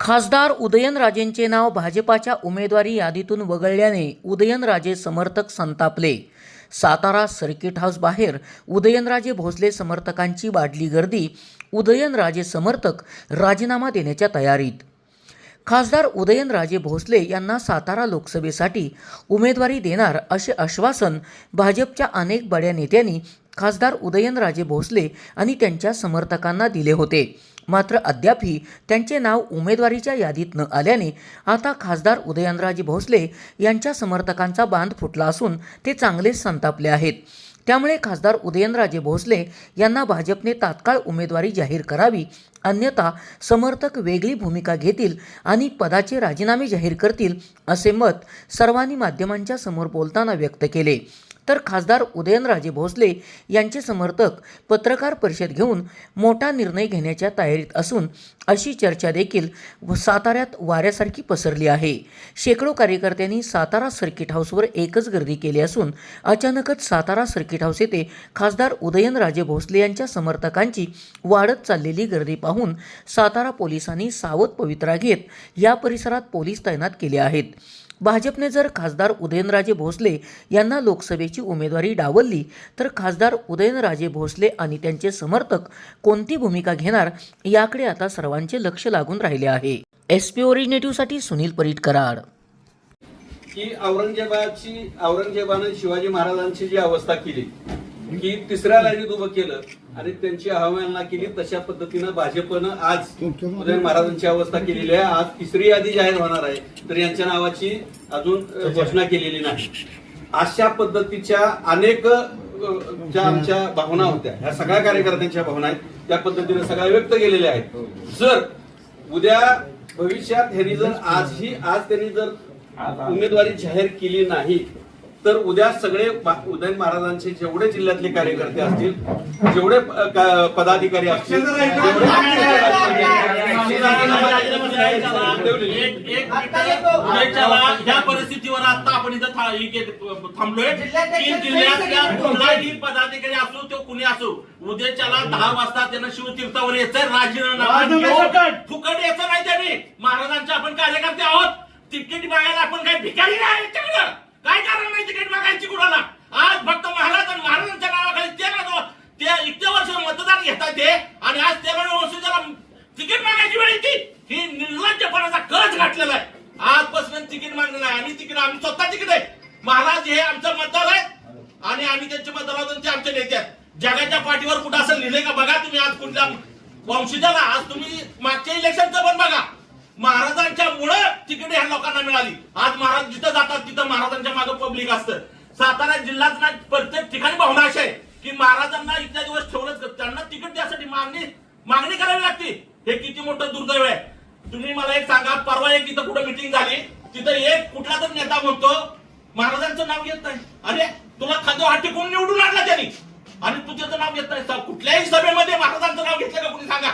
खासदार उदयनराजेंचे नाव भाजपाच्या उमेदवारी यादीतून वगळल्याने उदयनराजे समर्थक संतापले. सातारा सर्किट हाऊस बाहेर उदयनराजे भोसले समर्थकांची वाढली गर्दी उदयनराजे समर्थक राजीनामा देण्याच्या तयारीत. खासदार उदयनराजे भोसले यांना सातारा लोकसभेसाठी उमेदवारी देणार असे आश्वासन भाजपच्या अनेक बड्या नेत्यांनी खासदार उदयनराजे भोसले आणि त्यांच्या समर्थकांना दिले होते. मात्र अद्यापही त्यांचे नाव उमेदवारीच्या यादीत न आल्याने आता खासदार उदयनराजे भोसले यांच्या समर्थकांचा बांध फुटला असून ते चांगलेच संतापले आहेत. त्यामुळे खासदार उदयनराजे भोसले यांना भाजपने तात्काळ उमेदवारी जाहीर करावी अन्यथा समर्थक वेगळी भूमिका घेतील आणि पदाचे राजीनामे जाहीर करतील असे मत सर्वांनी माध्यमांच्या समोर बोलताना व्यक्त केले. तर खासदार उदयनराजे भोसले यांचे समर्थक पत्रकार परिषद घेऊन मोठा निर्णय घेण्याच्या तयारीत असून अशी चर्चा देखील साताऱ्यात वाऱ्यासारखी पसरली आहे. शेकडो कार्यकर्त्यांनी सातारा सर्किट हाऊसवर एकच गर्दी केली असून अचानकच सातारा सर्किट हाऊस येथे खासदार उदयनराजे भोसले यांच्या समर्थकांची वाढत चाललेली गर्दी पाहून सातारा पोलिसांनी सावध पवित्रा घेत या परिसरात पोलीस तैनात केले आहेत. भाजपने जर खासदार उदयनराजे भोसले यांना लोकसभेची उमेदवारी डावलली तर खासदार उदयनराजे भोसले आणि त्यांचे समर्थक कोणती भूमिका घेणार याकडे आता सर्वांचे लक्ष लागून राहिले आहे. एस पी ओरिजिनेटिव्हसाठी सुनील परीट कराड. की औरंगजेबाची औरंगजेबाने शिवाजी महाराजांची जी अवस्था केली की तिसऱ्या लाईनीत उभं केलं आणि त्यांची अवहेलना केली तशा पद्धतीनं भाजपनं आज उदयन महाराजांची अवस्था केलेली आहे. आज तिसरी यादी जाहीर होणार आहे. तर यांच्या नावाची अजून घोषणा केलेली नाही. अशा पद्धतीच्या अनेक ज्या आमच्या भावना होत्या ह्या सगळ्या कार्यकर्त्यांच्या भावना आहेत त्या पद्धतीने सगळ्या व्यक्त केलेल्या आहेत. जर उद्या भविष्यात ह्यांनी जर आजही आज त्यांनी जर उमेदवारी जाहीर केली नाही तर उद्या सगळे उदयन महाराजांचे जेवढे जिल्ह्यातले कार्यकर्ते असतील जेवढे पदाधिकारी असतील ह्या परिस्थितीवर आता आपण इथं थांबलोय. तीन जिल्ह्यातल्या कुठलाही पदाधिकारी असो तो कुणी असो उद्याच्याला दहा वाजता त्यांना शिवतीर्थावर यायचं राजीनामा फुकट. यायचं नाही त्यांनी. महाराजांचे आपण कार्यकर्ते आहोत. तिकीट मागायला आपण काही भिकारी नाही यांच्याकडं. काय कारण नाही तिकीट मागायची कुणाला आज फक्त महाराज आणि महाराजांच्या नावाखाली ते ना ते इतके वर्ष मतदान घेतात ते आणि आज ते म्हणून त्याला तिकीट मागायची वेळ येते ही निर्लज्जपणाचा कळच घातलेला आहे आजपासून तिकीट मागणं नाही आम्ही तिकीट आम्ही स्वतः तिकीट आहे महाराज हे आमचं मतदार आहे आणि आम्ही त्यांचे मतदार ते आमचे नेते आहेत जगाच्या पाठीवर कुठं असं लिहिलंय का बघा तुम्ही आज कुठल्या वंशजाला आज तुम्ही मागच्या इलेक्शनचं पण बघा. महाराजांच्या मुळे तिकीट ह्या लोकांना मिळाली. आज महाराज जिथं जातात तिथं महाराजांच्या मागे पब्लिक असतं. सातारा जिल्ह्यात ना प्रत्येक ठिकाणी भावना अशी आहे की महाराजांना इतक्या दिवस ठेवलंच त्यांना तिकीट द्यासाठी मागणी मागणी करावी लागते. हे किती मोठं दुर्दैव आहे. तुम्ही मला एक सांगा परवा एक तिथं कुठं मिटिंग झाली. तिथं एक कुठला तर नेता म्हणतो महाराजांचं नाव घेत नाही. अरे तुला खाद्य हा टिकून निवडून आणला त्यांनी. आणि तू त्याचं नाव घेत नाही. कुठल्याही सभेमध्ये महाराजांचं नाव घेतलं का कुणी सांगा?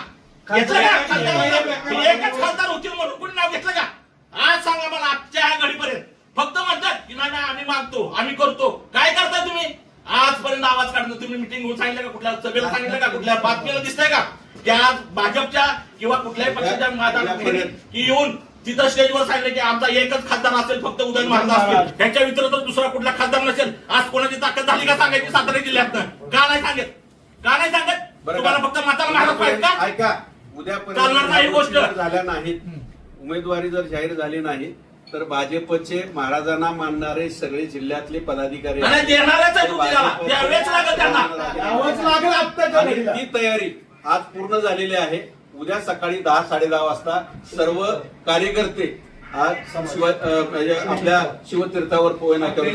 घेतलं का? खासदारांचं? एकच खासदार होतील म्हणून कुणी नाव घेतलं का? आज सांगा मला आजच्या ह्या घडीपर्यंत. फक्त म्हणतात की नाही नाही, आम्ही मागतो आम्ही करतो. काय करताय तुम्ही? आजपर्यंत आवाज काढणं तुम्ही मिटिंग होऊन सांगितलं का? कुठल्या सभेला सांगितलं का? कुठल्या बातमीला दिसतंय का? की आज भाजपच्या किंवा कुठल्याही पक्षाच्या की येऊन तिथं स्टेजवर सांगितलं की आमचा एकच खासदार असेल फक्त उदयन महाराज असतील. ह्याच्या व्यतिरिक्त दुसरा कुठला खासदार नसेल. आज कोणाची ताकद झाली का सांगायची सातारा जिल्ह्यात? का नाही सांगत? का नाही सांगत? बरं तुम्हाला? फक्त माताला महाराज पाहिजे का? ऐका चालणार नाही ही उद्यापर्यंत गोष्ट. झाल्या नाहीत उमेदवारी जर जाहीर झाली नाही तर भाजपचे महाराजांना मानणारे सगळे जिल्ह्यातले पदाधिकारी. ती तयारी आज पूर्ण झालेली आहे. उद्या सकाळी दहा साडे दहा वाजता सर्व कार्यकर्ते आज शिव म्हणजे आपल्या शिवतीर्थावर पोहे नाक्यावर